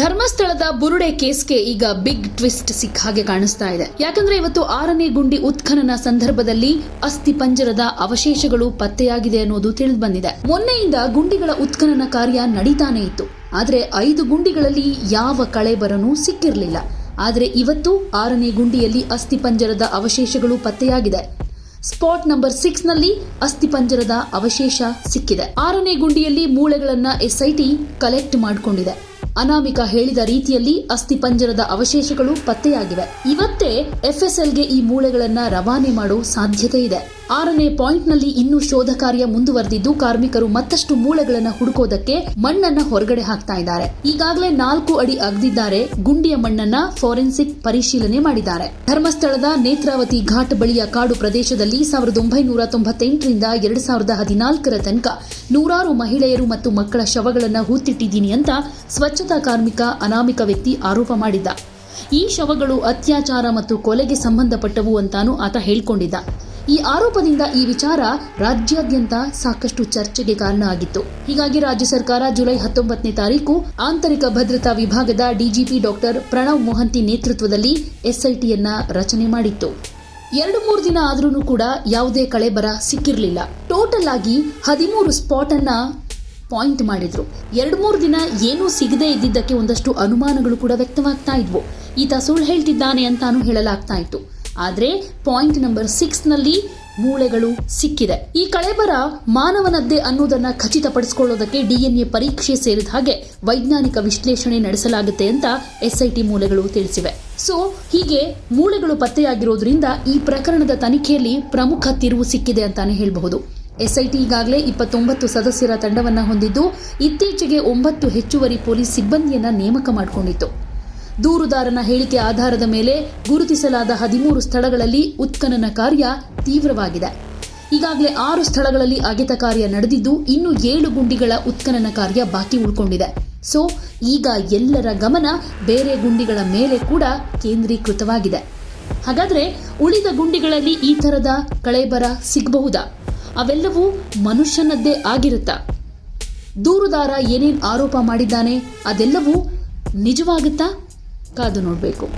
ಧರ್ಮಸ್ಥಳದ ಬುರುಡೆ ಕೇಸ್ಗೆ ಈಗ big twist ಸಿಕ್ಕ ಹಾಗೆ ಕಾಣಿಸ್ತಾ ಇದೆ. ಯಾಕಂದ್ರೆ ಇವತ್ತು ಆರನೇ ಗುಂಡಿ ಉತ್ಖನನ ಸಂದರ್ಭದಲ್ಲಿ ಅಸ್ಥಿ ಪಂಜರದ ಅವಶೇಷಗಳು ಪತ್ತೆಯಾಗಿದೆ ಅನ್ನೋದು ತಿಳಿದು ಬಂದಿದೆ ಮೊನ್ನೆಯಿಂದ ಗುಂಡಿಗಳ ಉತ್ಖನನ ಕಾರ್ಯ ನಡೀತಾನೆ ಇತ್ತು. ಆದ್ರೆ ಐದು ಗುಂಡಿಗಳಲ್ಲಿ ಯಾವ ಕಳೆಬರನೂ ಸಿಕ್ಕಿರಲಿಲ್ಲ. ಆದರೆ ಇವತ್ತು ಆರನೇ ಗುಂಡಿಯಲ್ಲಿ ಅಸ್ಥಿ ಪಂಜರದ ಅವಶೇಷಗಳು ಪತ್ತೆಯಾಗಿದೆ. ಸ್ಪಾಟ್ ನಂಬರ್ ಸಿಕ್ಸ್ನಲ್ಲಿ ಅಸ್ಥಿಪಂಜರದ ಅವಶೇಷ ಸಿಕ್ಕಿದೆ. ಆರನೇ ಗುಂಡಿಯಲ್ಲಿ ಮೂಳೆಗಳನ್ನ ಎಸ್ಐಟಿ ಕಲೆಕ್ಟ್ ಮಾಡಿಕೊಂಡಿದೆ. ಅನಾಮಿಕ ಹೇಳಿದ ರೀತಿಯಲ್ಲಿ ಅಸ್ಥಿಪಂಜರದ ಅವಶೇಷಗಳು ಪತ್ತೆಯಾಗಿವೆ. ಇವತ್ತೇ ಎಫ್ಎಸ್ಎಲ್ಗೆ ಈ ಮೂಳೆಗಳನ್ನ ರವಾನೆ ಮಾಡೋ ಸಾಧ್ಯತೆ ಇದೆ. ಆರನೇ ಪಾಯಿಂಟ್ನಲ್ಲಿ ಇನ್ನೂ ಶೋಧ ಕಾರ್ಯ ಮುಂದುವರೆದಿದ್ದು, ಕಾರ್ಮಿಕರು ಮತ್ತಷ್ಟು ಮೂಳೆಗಳನ್ನು ಹುಡುಕೋದಕ್ಕೆ ಮಣ್ಣನ್ನ ಹೊರಗಡೆ ಹಾಕ್ತಾ ಇದ್ದಾರೆ. ಈಗಾಗಲೇ ನಾಲ್ಕು ಅಡಿ ಅಗ್ದಿದ್ದಾರೆ. ಗುಂಡಿಯ ಮಣ್ಣನ್ನ ಫೋರೆನ್ಸಿಕ್ ಪರಿಶೀಲನೆ ಮಾಡಿದ್ದಾರೆ. ಧರ್ಮಸ್ಥಳದ ನೇತ್ರಾವತಿ ಘಾಟ್ ಬಳಿಯ ಕಾಡು ಪ್ರದೇಶದಲ್ಲಿ ಸಾವಿರದ ಒಂಬೈನೂರ ತೊಂಬತ್ತೆಂಟರಿಂದ ಎರಡ್ ಸಾವಿರದ ಹದಿನಾಲ್ಕರ ತನಕ ನೂರಾರು ಮಹಿಳೆಯರು ಮತ್ತು ಮಕ್ಕಳ ಶವಗಳನ್ನು ಹೂತಿಟ್ಟಿದ್ದೀನಿ ಅಂತ ಸ್ವಚ್ಛತಾ ಕಾರ್ಮಿಕ ಅನಾಮಿಕ ವ್ಯಕ್ತಿ ಆರೋಪ ಮಾಡಿದ್ದ. ಈ ಶವಗಳು ಅತ್ಯಾಚಾರ ಮತ್ತು ಕೊಲೆಗೆ ಸಂಬಂಧಪಟ್ಟವು ಅಂತಾನೂ ಆತ ಹೇಳ್ಕೊಂಡಿದ್ದ. ಈ ಆರೋಪದಿಂದ ಈ ವಿಚಾರ ರಾಜ್ಯಾದ್ಯಂತ ಸಾಕಷ್ಟು ಚರ್ಚೆಗೆ ಕಾರಣ ಆಗಿತ್ತು. ಹೀಗಾಗಿ ರಾಜ್ಯ ಸರ್ಕಾರ ಜುಲೈ ಹತ್ತೊಂಬತ್ತನೇ ತಾರೀಕು ಆಂತರಿಕ ಭದ್ರತಾ ವಿಭಾಗದ ಡಿಜಿಪಿ ಡಾಕ್ಟರ್ ಪ್ರಣವ್ ಮೊಹಂತಿ ನೇತೃತ್ವದಲ್ಲಿ ಎಸ್ಐಟಿಯನ್ನ ರಚನೆ ಮಾಡಿತ್ತು. ಎರಡು ಮೂರು ದಿನ ಆದ್ರೂ ಕೂಡ ಯಾವುದೇ ಕಳೆಬರ ಸಿಕ್ಕಿರಲಿಲ್ಲ. ಟೋಟಲ್ ಆಗಿ ಹದಿಮೂರು ಸ್ಪಾಟ್ ಅನ್ನ ಪಾಯಿಂಟ್ ಮಾಡಿದ್ರು. ಎರಡು ಮೂರು ದಿನ ಏನೂ ಸಿಗದೇ ಇದ್ದಿದ್ದಕ್ಕೆ ಒಂದಷ್ಟು ಅನುಮಾನಗಳು ಕೂಡ ವ್ಯಕ್ತವಾಗ್ತಾ ಇದ್ವು. ಈತ ಸುಳ್ಳು ಹೇಳ್ತಿದ್ದಾನೆ ಅಂತಾನೂ ಹೇಳಲಾಗ್ತಾ ಇತ್ತು. ಆದ್ರೆ ಪಾಯಿಂಟ್ ನಂಬರ್ ಸಿಕ್ಸ್ನಲ್ಲಿ ಮೂಳೆಗಳು ಸಿಕ್ಕಿದೆ. ಈ ಕಳೆಬರ ಮಾನವನದ್ದೇ ಅನ್ನೋದನ್ನ ಖಚಿತಪಡಿಸಿಕೊಳ್ಳೋದಕ್ಕೆ ಡಿಎನ್ಎ ಪರೀಕ್ಷೆ ಸೇರಿದ ಹಾಗೆ ವೈಜ್ಞಾನಿಕ ವಿಶ್ಲೇಷಣೆ ನಡೆಸಲಾಗುತ್ತೆ ಅಂತ ಎಸ್ಐಟಿ ಮೂಲೆಗಳು ತಿಳಿಸಿವೆ. ಸೊ, ಹೀಗೆ ಮೂಳೆಗಳು ಪತ್ತೆಯಾಗಿರೋದ್ರಿಂದ ಈ ಪ್ರಕರಣದ ತನಿಖೆಯಲ್ಲಿ ಪ್ರಮುಖ ತಿರುವು ಸಿಕ್ಕಿದೆ ಅಂತಾನೆ ಹೇಳಬಹುದು. ಎಸ್ಐಟಿ ಈಗಾಗಲೇ ಇಪ್ಪತ್ತೊಂಬತ್ತು ಸದಸ್ಯರ ತಂಡವನ್ನು ಹೊಂದಿದ್ದು, ಇತ್ತೀಚೆಗೆ ಒಂಬತ್ತು ಹೆಚ್ಚುವರಿ ಪೊಲೀಸ್ ಸಿಬ್ಬಂದಿಯನ್ನ ನೇಮಕ ಮಾಡಿಕೊಂಡಿತ್ತು. ದೂರುದಾರನ ಹೇಳಿಕೆ ಆಧಾರದ ಮೇಲೆ ಗುರುತಿಸಲಾದ ಹದಿಮೂರು ಸ್ಥಳಗಳಲ್ಲಿ ಉತ್ಖನನ ಕಾರ್ಯ ತೀವ್ರವಾಗಿದೆ. ಈಗಾಗಲೇ ಆರು ಸ್ಥಳಗಳಲ್ಲಿ ಅಗೆತ ಕಾರ್ಯ ನಡೆದಿದ್ದು, ಇನ್ನು ಏಳು ಗುಂಡಿಗಳ ಉತ್ಖನನ ಕಾರ್ಯ ಬಾಕಿ ಉಳ್ಕೊಂಡಿದೆ. ಸೊ, ಈಗ ಎಲ್ಲರ ಗಮನ ಬೇರೆ ಗುಂಡಿಗಳ ಮೇಲೆ ಕೂಡ ಕೇಂದ್ರೀಕೃತವಾಗಿದೆ. ಹಾಗಾದರೆ ಉಳಿದ ಗುಂಡಿಗಳಲ್ಲಿ ಈ ತರದ ಕಳೆಬರ ಸಿಗಬಹುದಾ? ಅವೆಲ್ಲವೂ ಮನುಷ್ಯನದ್ದೇ ಆಗಿರುತ್ತಾ? ದೂರುದಾರ ಏನೇನು ಆರೋಪ ಮಾಡಿದ್ದಾನೆ ಅದೆಲ್ಲವೂ ನಿಜವಾಗುತ್ತಾ? ಕಾದು ನೋಡಬೇಕು.